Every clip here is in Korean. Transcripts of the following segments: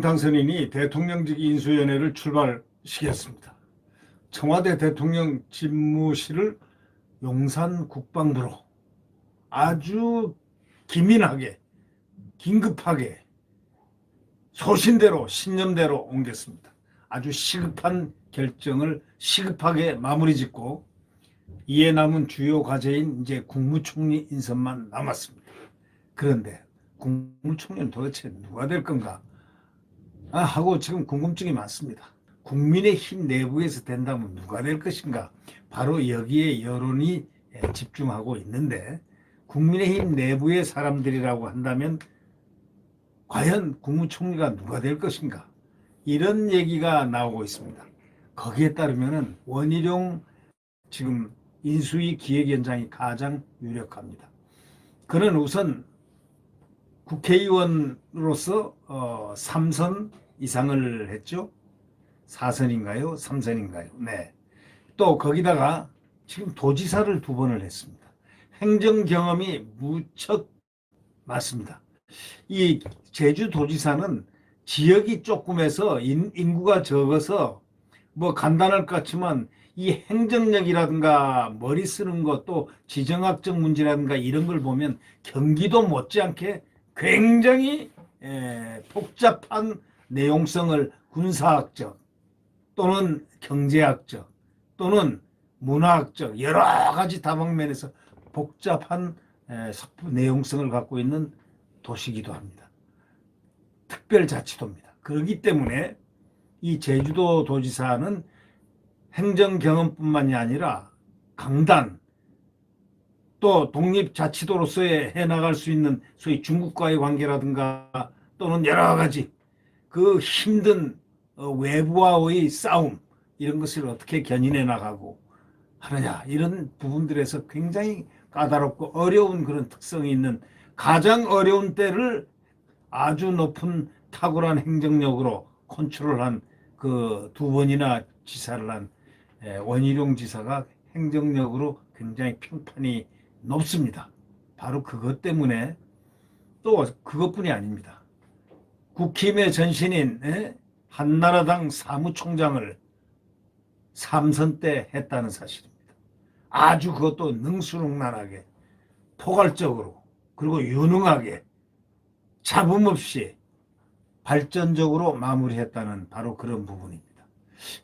당선인이 대통령직 인수위원회를 출발시켰습니다. 청와대 대통령 집무실을 용산 국방부로 아주 기민하게 긴급하게 소신대로 신념대로 옮겼습니다. 아주 시급한 결정을 시급하게 마무리 짓고 이에 남은 주요 과제인 이제 국무총리 인선만 남았습니다. 그런데 국무총리는 도대체 누가 될 건가? 아, 하고 지금 궁금증이 많습니다. 국민의힘 내부에서 된다면 누가 될 것인가? 바로 여기에 여론이 예, 집중하고 있는데 국민의힘 내부의 사람들이라고 한다면 과연 국무총리가 누가 될 것인가? 이런 얘기가 나오고 있습니다. 거기에 따르면은 원희룡 지금 인수위 기획위원장이 가장 유력합니다. 그는 우선 국회의원으로서 어, 3선 이상을 했죠. 4선인가요? 3선인가요? 네. 또 거기다가 지금 도지사를 두 번을 했습니다. 행정 경험이 무척 많습니다. 이 제주도지사는 지역이 조금해서 인, 인구가 적어서 뭐 간단할 것 같지만 이 행정력이라든가 머리 쓰는 것도 지정학적 문제라든가 이런 걸 보면 경기도 못지않게 굉장히 에, 복잡한 내용성을 군사학적 또는 경제학적 또는 문화학적 여러 가지 다방면에서 복잡한 에, 석- 내용성을 갖고 있는 도시기도 합니다. 특별자치도입니다. 그렇기 때문에 이 제주도 도지사는 행정 경험뿐만이 아니라 강단 또 독립자치도로서의 해나갈 수 있는 소위 중국과의 관계라든가 또는 여러 가지 그 힘든 어, 외부와의 싸움 이런 것을 어떻게 견인해 나가고 하느냐 이런 부분들에서 굉장히 까다롭고 어려운 그런 특성이 있는 가장 어려운 때를 아주 높은 탁월한 행정력으로 컨트롤한 그 두 번이나 지사를 한 에, 원희룡 지사가 행정력으로 굉장히 평판이 높습니다. 바로 그것 때문에 또 그것뿐이 아닙니다. 국힘의 전신인 에, 한나라당 사무총장을 삼선 때 했다는 사실입니다. 아주 그것도 능수능란하게 포괄적으로 그리고 유능하게 잡음 없이 발전적으로 마무리했다는 바로 그런 부분입니다.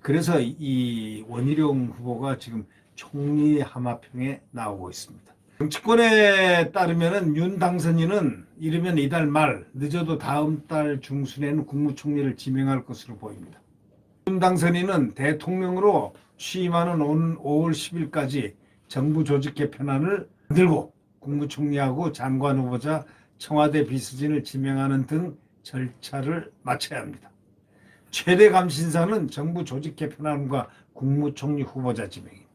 그래서 이 원희룡 후보가 지금 총리 하마평에 나오고 있습니다. 정치권에 따르면은 윤 당선인은 이르면 이달 말 늦어도 다음 달 중순에는 국무총리를 지명할 것으로 보입니다. 윤 당선인은 대통령으로 취임하는 오는 5월 10일까지 정부 조직 개편안을 만들고 국무총리하고 장관 후보자 청와대 비서진을 지명하는 등 절차를 마쳐야 합니다. 최대 감신사는 정부 조직 개편안과 국무총리 후보자 지명입니다.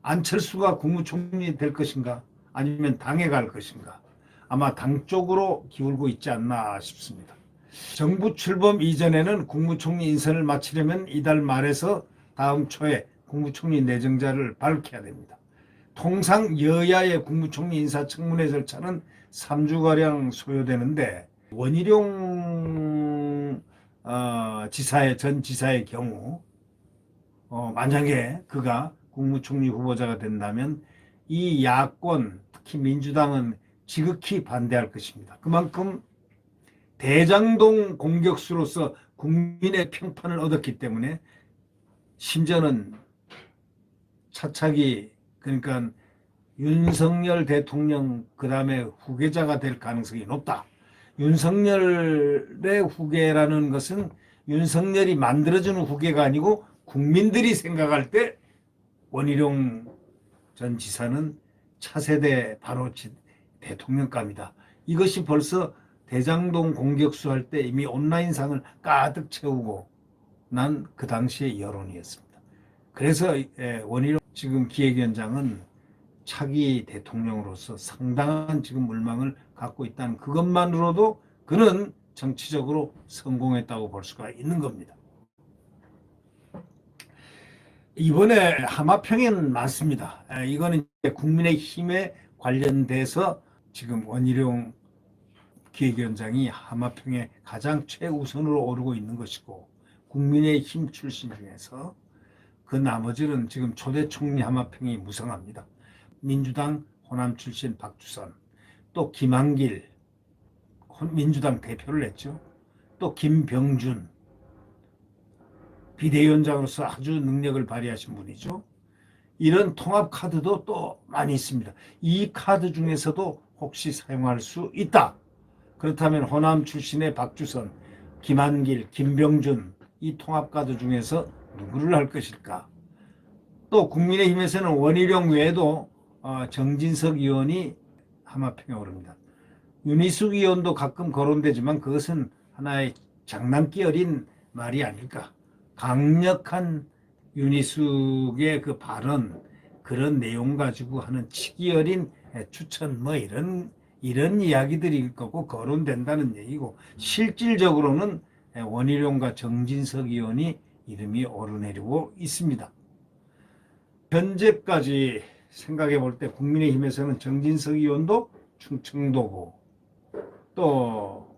안철수가 국무총리 될 것인가 아니면 당에 갈 것인가 아마 당 쪽으로 기울고 있지 않나 싶습니다. 정부 출범 이전에는 국무총리 인선을 마치려면 이달 말에서 다음 초에 국무총리 내정자를 밝혀야 됩니다. 통상 여야의 국무총리 인사청문회 절차는 3주가량 소요되는데 원희룡 어, 지사의 전 지사의 경우 어, 만약에 그가 국무총리 후보자가 된다면 이 야권 특히 민주당은 지극히 반대할 것입니다. 그만큼 대장동 공격수로서 국민의 평판을 얻었기 때문에 심지어는 차차기 그러니까 윤석열 대통령 그 다음에 후계자가 될 가능성이 높다. 윤석열의 후계라는 것은 윤석열이 만들어주는 후계가 아니고 국민들이 생각할 때 원희룡 전 지사는 차세대 바로 지- 대통령감이다. 이것이 벌써 대장동 공격수 할 때 이미 온라인상을 가득 채우고 난 그 당시의 여론이었습니다. 그래서 예, 원희룡 지금 기획위원장은 차기 대통령으로서 상당한 지금 물망을 갖고 있다는 그것만으로도 그는 정치적으로 성공했다고 볼 수가 있는 겁니다. 이번에 하마평에는 많습니다. 에, 이거는 이제 국민의힘의 관련돼서 지금 원희룡 기획위원장이 하마평에 가장 최우선으로 오르고 있는 것이고 국민의 힘 출신 중에서 그 나머지는 지금 초대 총리 하마평이 무성합니다. 민주당 호남 출신 박주선, 또 김한길 혼- 민주당 대표를 했죠. 또 김병준 비대위원장으로서 아주 능력을 발휘하신 분이죠. 이런 통합 카드도 또 많이 있습니다. 이 카드 중에서도 혹시 사용할 수 있다. 그렇다면 호남 출신의 박주선, 김한길, 김병준 이 통합 카드 중에서 누구를 할 것일까? 또 국민의힘에서는 원희룡 외에도 어, 정진석 의원이 하마평에 오릅니다. 윤희숙 의원도 가끔 거론되지만 그것은 하나의 장난기 어린 말이 아닐까. 강력한 윤희숙의 그 발언 그런 내용 가지고 하는 치기 어린 추천 뭐 이런 이런 이야기들일 거고 거론된다는 얘기고 실질적으로는 원희룡과 정진석 의원이 이름이 오르내리고 있습니다. 현재까지 생각해 볼 때 국민의힘에서는 정진석 의원도 충청도고 또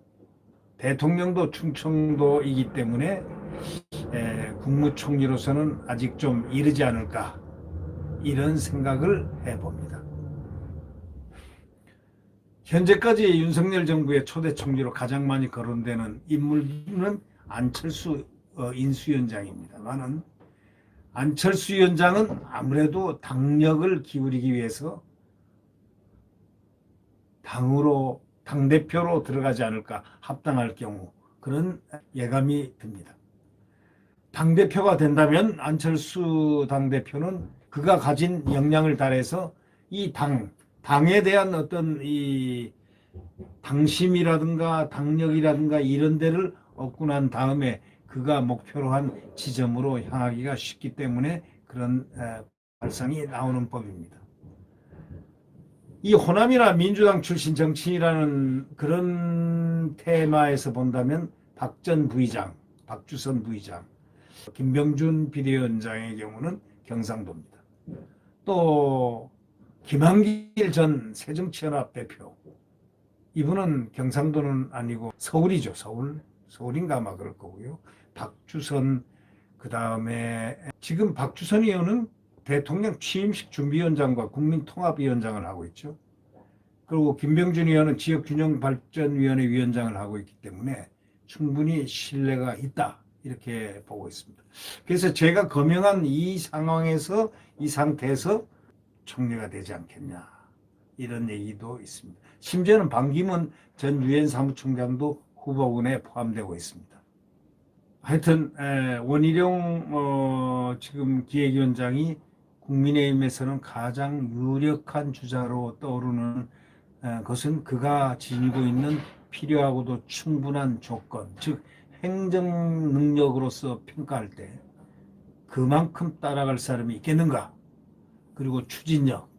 대통령도 충청도이기 때문에 에, 국무총리로서는 아직 좀 이르지 않을까 이런 생각을 해봅니다. 현재까지 윤석열 정부의 초대 총리로 가장 많이 거론되는 인물은 안철수 어, 인수위원장입니다만은 안철수 위원장은 아무래도 당력을 기울이기 위해서 당으로 당 대표로 들어가지 않을까 합당할 경우 그런 예감이 듭니다. 당 대표가 된다면 안철수 당 대표는 그가 가진 역량을 달해서 이 당 당에 대한 어떤 이 당심이라든가 당력이라든가 이런 데를 얻고 난 다음에 그가 목표로 한 지점으로 향하기가 쉽기 때문에 그런 에, 발상이 나오는 법입니다. 이 호남이나 민주당 출신 정치인이라는 그런 테마에서 본다면 박 전 부의장, 박주선 부의장, 김병준 비대위원장의 경우는 경상도입니다. 또 김한길 전 새정치연합 대표 이분은 경상도는 아니고 서울이죠 서울 서울인가 아마 그럴 거고요 박주선 그 다음에 지금 박주선 의원은 대통령 취임식 준비위원장과 국민통합위원장을 하고 있죠 그리고 김병준 의원은 지역균형발전위원회 위원장을 하고 있기 때문에 충분히 신뢰가 있다 이렇게 보고 있습니다 그래서 제가 거명한 이 상황에서 이 상태에서 총리가 되지 않겠냐 이런 얘기도 있습니다. 심지어는 반기문 전 유엔 사무총장도 후보군에 포함되고 있습니다. 하여튼 에, 원희룡 어, 지금 기획위원장이 국민의힘에서는 가장 유력한 주자로 떠오르는 에, 것은 그가 지니고 있는 필요하고도 충분한 조건, 즉 행정 능력으로서 평가할 때 그만큼 따라갈 사람이 있겠는가? 그리고 추진력.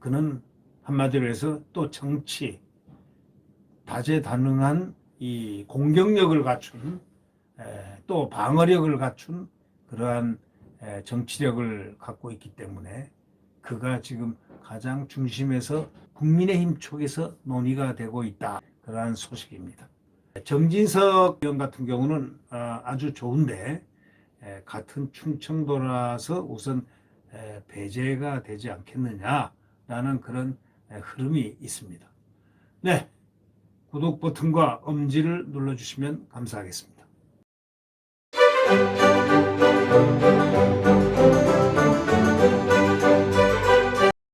그는 한마디로 해서 또 정치, 다재다능한 이 공격력을 갖춘 에, 또 방어력을 갖춘 그러한 에, 정치력을 갖고 있기 때문에 그가 지금 가장 중심에서 국민의힘 쪽에서 논의가 되고 있다. 그러한 소식입니다. 정진석 의원 같은 경우는 아, 아주 좋은데 에, 같은 충청도라서 우선 에, 배제가 되지 않겠느냐라는 그런 에, 흐름이 있습니다. 네, 구독 버튼과 엄지를 눌러주시면 감사하겠습니다. Música